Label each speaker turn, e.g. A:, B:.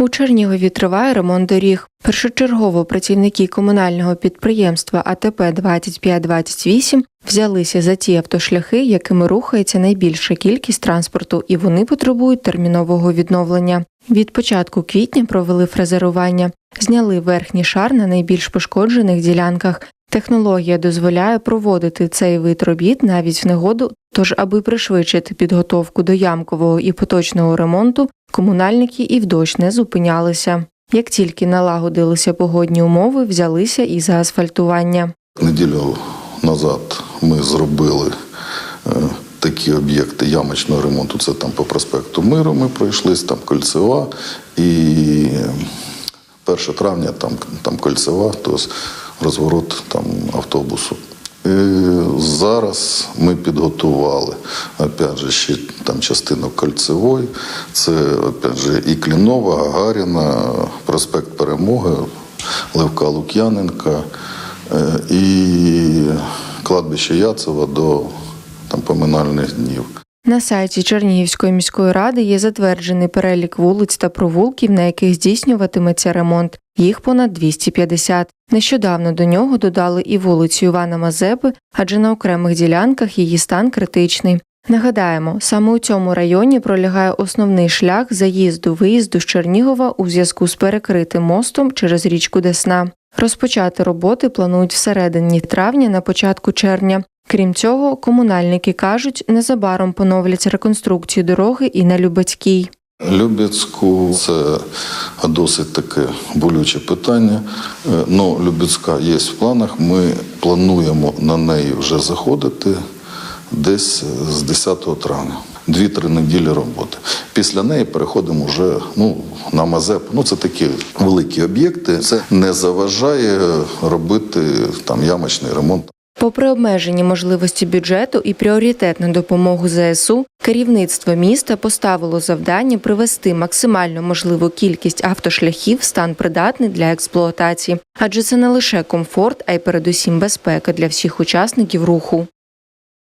A: У Чернігові триває ремонт доріг. Першочергово працівники комунального підприємства АТП 2528 взялися за ті автошляхи, якими рухається найбільша кількість транспорту, і вони потребують термінового відновлення. Від початку квітня провели фрезерування, зняли верхній шар на найбільш пошкоджених ділянках. Технологія дозволяє проводити цей вид робіт навіть в негоду. Тож, аби пришвидшити підготовку до ямкового і поточного ремонту, комунальники і в дощ не зупинялися. Як тільки налагодилися погодні умови, взялися і за асфальтування.
B: Неділю назад ми зробили е, такі об'єкти ямочного ремонту. Це там по проспекту Миру ми пройшлись, там кольцева і 1 травня там, там кольцева, тобто розворот там автобусу. І зараз ми підготували опять же, ще там частину кольцевої. Це опять же, і Клінова, Гагаріна, проспект Перемоги, Левка Лук'яненка е, і кладбище Яцева до там, поминальних днів.
A: На сайті Чернігівської міської ради є затверджений перелік вулиць та провулків, на яких здійснюватиметься ремонт. Їх понад 250. Нещодавно до нього додали і вулицю Івана Мазепи, адже на окремих ділянках її стан критичний. Нагадаємо, саме у цьому районі пролягає основний шлях заїзду-виїзду з Чернігова у зв'язку з перекритим мостом через річку Десна. Розпочати роботи планують всередині травня на початку червня. Крім цього, комунальники кажуть, незабаром поновлять реконструкцію дороги і на Любецькій.
B: Любецьку це досить таке болюче питання. Ну, Любецька є в планах. Ми плануємо на неї вже заходити десь з 10 травня. Дві-три неділі роботи. Після неї переходимо вже ну, на Мазеп. Ну, це такі великі об'єкти. Це не заважає робити там ямочний ремонт.
A: Попри обмежені можливості бюджету і пріоритет на допомогу ЗСУ, керівництво міста поставило завдання привести максимально можливу кількість автошляхів в стан придатний для експлуатації, адже це не лише комфорт, а й передусім безпека для всіх учасників руху.